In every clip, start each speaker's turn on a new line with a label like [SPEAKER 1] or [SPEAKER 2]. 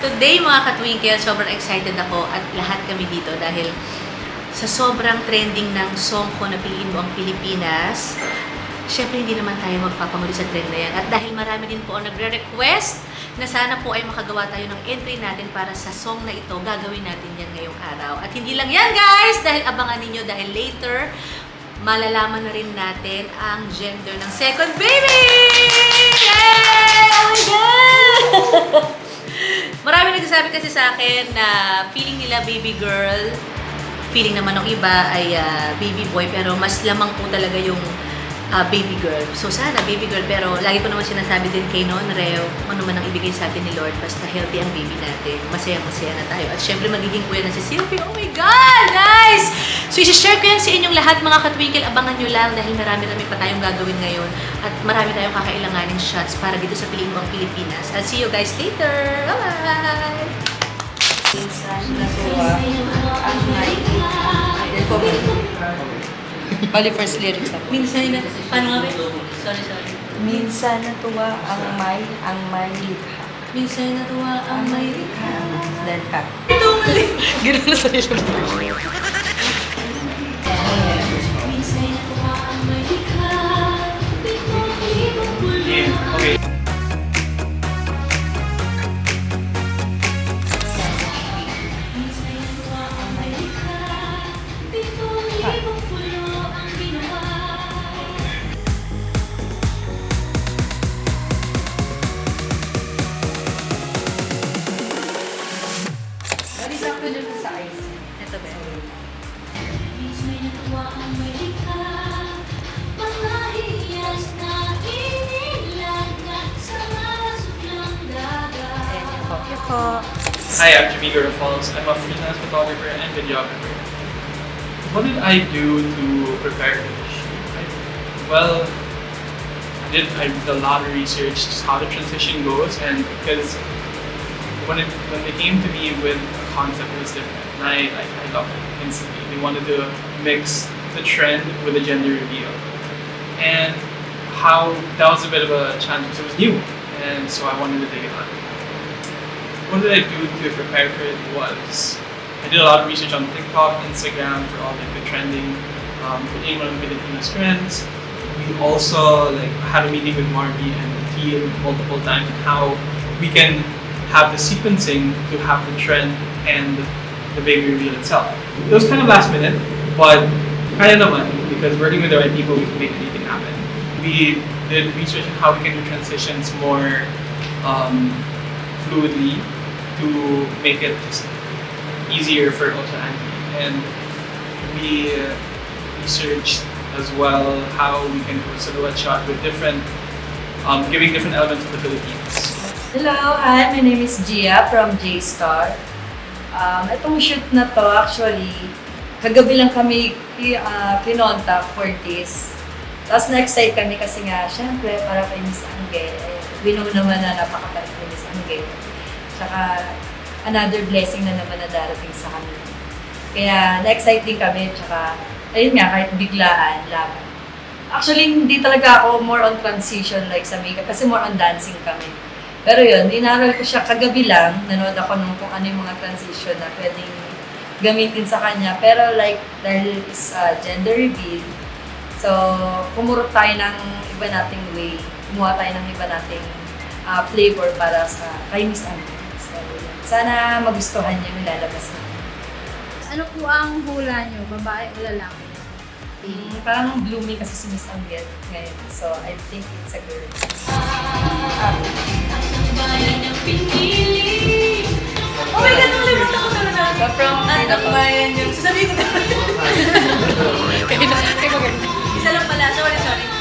[SPEAKER 1] Today mga katwinkle, sobrang excited ako at lahat kami dito dahil sa sobrang trending ng song ko na Piliin Mo ang Pilipinas, syempre hindi naman tayo magpapahuli sa trend na yan. At dahil marami din po ang nagre-request na sana po ay makagawa tayo ng entry natin para sa song na ito, gagawin natin yan ngayong araw. At hindi lang yan guys, dahil abangan ninyo dahil later, malalaman na rin natin ang gender ng second baby! Yay! Oh my God! Marami nagsasabi kasi sa akin na feeling nila baby girl, feeling naman ng iba ay ah, baby boy, pero mas lamang po talaga yung ah, baby girl. So sana baby girl, pero lagi ko naman sinasabi din kay Non Reo, ano man ang ibigay sa atin ni Lord, basta healthy ang baby natin, masaya-masaya na tayo. At syempre magiging kuya na si Sylvie. Oh my God, guys! So isi-share ko yan sa inyong lahat mga katwikil, abangan nyo lang dahil marami-rami pa tayong gagawin ngayon at marami tayong kakailanganin shots para dito sa Piliin Mo ang Pilipinas. I'll see you guys later! Bye!
[SPEAKER 2] Minsan natuwa ang night. Bali first lyrics ako.
[SPEAKER 1] Minsan na, paano nga ba? Sorry, sorry.
[SPEAKER 2] Minsan natuwa ang may, ang may likha.
[SPEAKER 1] Minsan natuwa ang may likha.
[SPEAKER 2] Then cut.
[SPEAKER 1] Ito mali.
[SPEAKER 2] Ganun na sarili mo.
[SPEAKER 1] Minsan natuwa ang may likha.
[SPEAKER 3] Okay. Hi, I'm Jimmy Falls. I'm a freelance photographer and videographer. What did I do to prepare for this shoot? Well, I did. I did a lot of research just how the transition goes, and because when it when they came to me with a concept, it was different. And I I, I loved it instantly. They wanted to mix the trend with the gender reveal, and how that was a bit of a challenge because it was new, and so I wanted to take it on what did I do to prepare for it was I did a lot of research on TikTok, Instagram for all like the trending, um, of the Filipino trends. We also like had a meeting with Marby and the team multiple times on how we can have the sequencing to have the trend and the baby reveal itself. It was kind of last minute, but kind of naman because working with the right people, we can make anything happen. We did research on how we can do transitions more um, fluidly to make it just easier for Andy. And we uh, researched as well how we can do a silhouette shot with different, um, giving different elements of the Philippines.
[SPEAKER 2] Hello, hi, my name is Gia from J-Star. Um, itong shoot na to, actually, kagabi lang kami uh, kinontak for this. Tapos na-excite kami kasi nga, syempre, para kay Miss Angel. Eh, we know naman na napakabait ni Miss Angel. Tsaka, another blessing na naman na darating sa kami. Kaya, na-excite din kami. Tsaka, ayun nga, kahit biglaan, laban. Actually, hindi talaga ako more on transition like sa makeup kasi more on dancing kami. Pero yun, inaral ko siya kagabi lang. Nanood ako nung kung ano yung mga transition na pwedeng gamitin sa kanya. Pero like, dahil is uh, gender reveal, so kumurot tayo ng iba nating way. Kumuha tayo ng iba nating uh, flavor para sa kay Miss Anne. Sana magustuhan niya yung lalabas na.
[SPEAKER 4] Ano po ang hula nyo? Babae o lalaki?
[SPEAKER 2] Mm, parang blooming kasi si Miss Angel ngayon. So, I think it's a girl.
[SPEAKER 5] Pinili
[SPEAKER 1] Oh my God, nakalimutan ko talaga.
[SPEAKER 2] So, from
[SPEAKER 1] At ang bayan yung... Sasabihin ko na.
[SPEAKER 2] Kaya na, kaya maganda.
[SPEAKER 1] Isa lang pala. Sorry, sorry.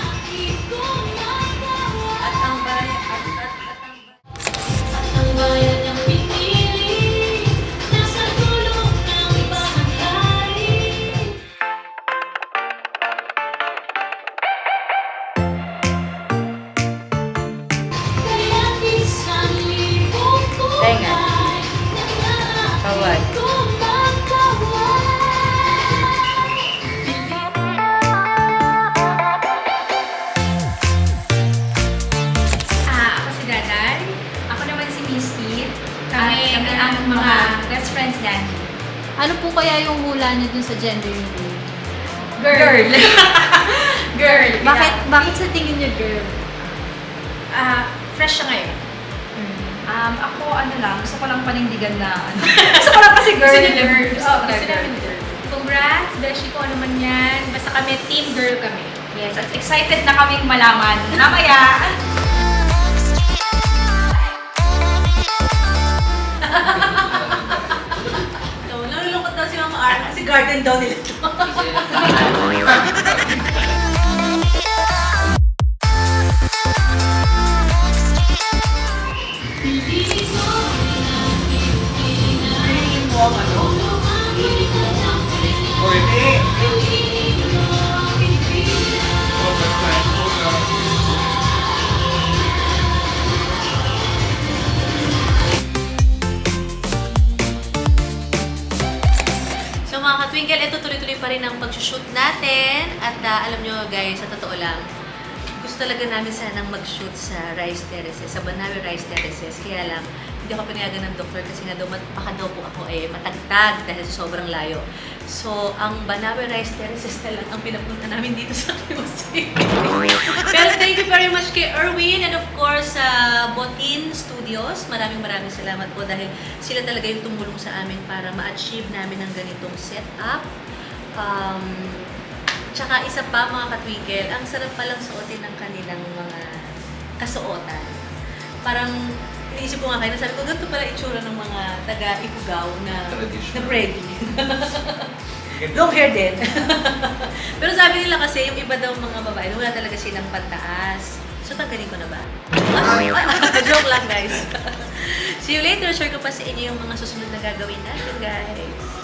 [SPEAKER 5] Kaya
[SPEAKER 6] yung hula niyo dun sa gender reveal?
[SPEAKER 4] Girl. Girl.
[SPEAKER 6] Bakit, bakit sa tingin niyo girl?
[SPEAKER 4] Ah, fresh siya ngayon.
[SPEAKER 2] Um, ako ano lang, gusto ko lang panindigan na ano. gusto ko lang kasi girl.
[SPEAKER 4] Gusto niya girl.
[SPEAKER 2] Gusto
[SPEAKER 4] Oh,
[SPEAKER 2] ko
[SPEAKER 4] gusto namin girl. Congrats, beshi ko ano man yan. Basta kami, team girl kami.
[SPEAKER 2] Yes, at excited na kaming malaman. Namaya!
[SPEAKER 1] So, nalulungkot daw si Mama R kasi garden daw nila to. mga ka-twinkle, ito tuloy-tuloy pa rin ang pag-shoot natin. At ah, alam nyo guys, sa totoo lang, talaga namin sanang mag-shoot sa Rice Terraces, sa Banawe Rice Terraces. Kaya lang, hindi ako pinayagan ng doktor kasi nga daw, baka daw po ako eh, matagtag dahil sobrang layo. So, ang Banawe Rice Terraces na lang ang pinapunta namin dito sa QC. Pero thank you very much kay Erwin and of course sa Botin Studios. Maraming maraming salamat po dahil sila talaga yung tumulong sa amin para ma-achieve namin ang ganitong setup. Um, tsaka isa pa mga katwinkel, ang sarap palang suotin ng kanilang mga kasuotan. Parang iniisip ko nga kayo, sabi ko, ganito pala itsura ng mga taga-Ifugao na, na Freddy. Long hair din. Pero sabi nila kasi, yung iba daw mga babae, wala talaga silang pantaas. So, tanggalin ko na ba? Joke lang, guys. See you later. Share ko pa sa inyo yung mga susunod na gagawin natin, guys.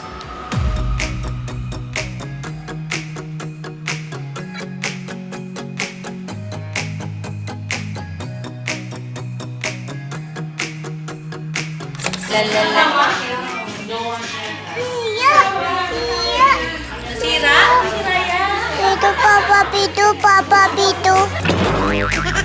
[SPEAKER 1] Iya,
[SPEAKER 7] iya. Papa, pitu, papa,
[SPEAKER 6] pitu.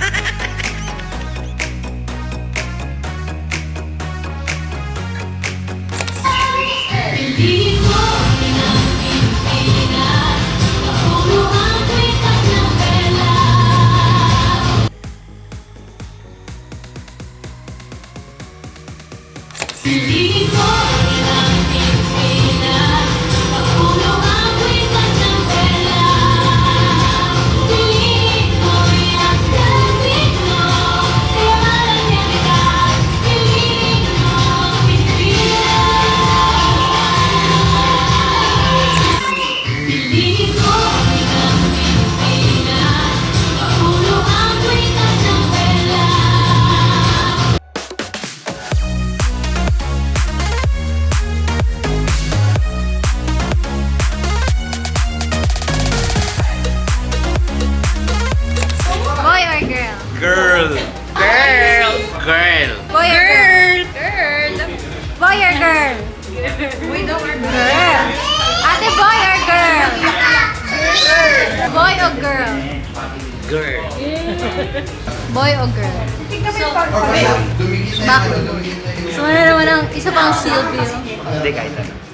[SPEAKER 6] Girl. Ate, boy or girl? Boy or girl?
[SPEAKER 8] Girl.
[SPEAKER 6] Boy or girl? Bakit? So, ano naman ang isa pang Silvio?
[SPEAKER 8] Hindi kahit ano.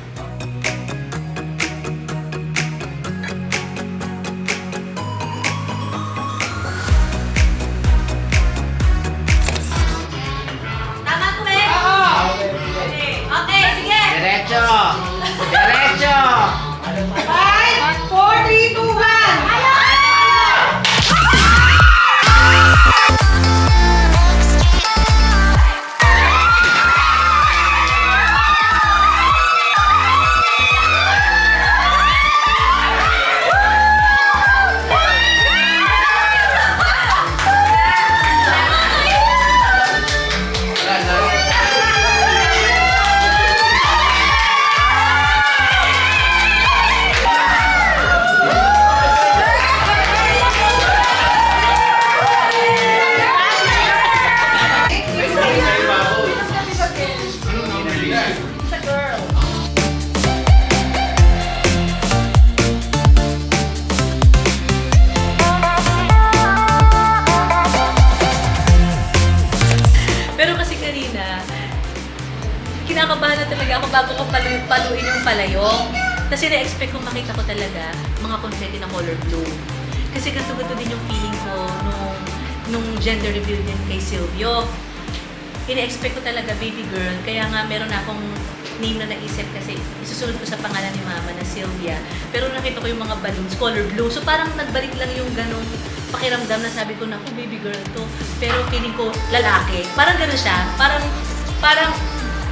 [SPEAKER 1] Kasi na-expect kong makita ko talaga mga confetti na color blue. Kasi ganito-ganito din yung feeling ko nung, nung gender reveal din kay Silvio. Ina-expect ko talaga baby girl, kaya nga meron akong name na naisip kasi isusunod ko sa pangalan ni mama na Sylvia. Pero nakita ko yung mga balloons, color blue. So parang nagbalik lang yung ganong pakiramdam na sabi ko, naku baby girl to. Pero feeling ko lalaki. Parang gano'n siya. Parang, parang,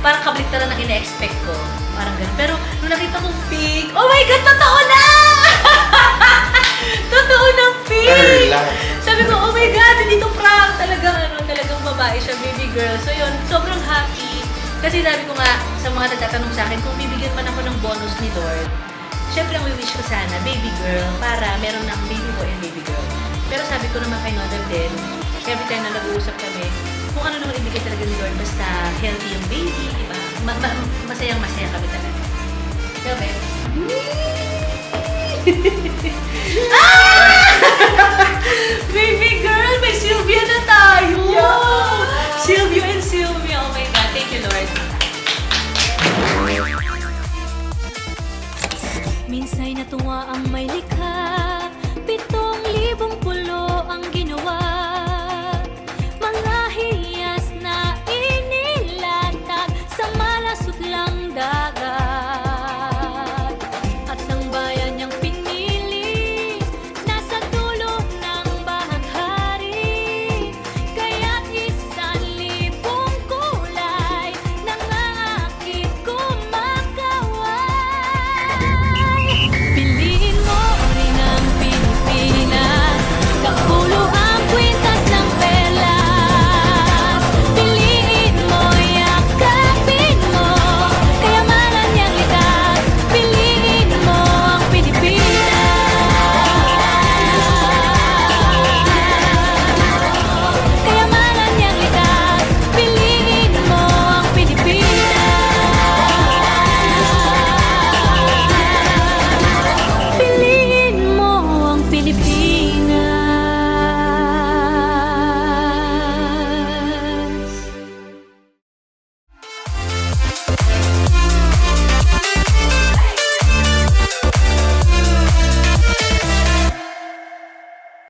[SPEAKER 1] parang kabaliktaran ng ina-expect ko. Parang gano'n. Pero nung nakita kong pink, oh my God, totoo na! totoo ng pink! Sabi ko, oh my God, hindi to prank. Talagang, ano, talagang babae siya, baby girl. So yun, sobrang happy. Kasi sabi ko nga, sa mga nagtatanong sa akin, kung bibigyan man ako ng bonus ni Lord, syempre ang wish ko sana, baby girl, para meron ng baby boy and baby girl. Pero sabi ko naman kay Nodal din, every time na nag-uusap kami, kung ano naman ibigay talaga ni Lord, basta healthy yung baby? ma ma masayang masaya kami talaga. Okay. ah! Baby girl, may Sylvia na tayo! Yeah. Sylvia and Sylvia. Oh my God. Thank you, Lord.
[SPEAKER 6] Minsay natuwa ang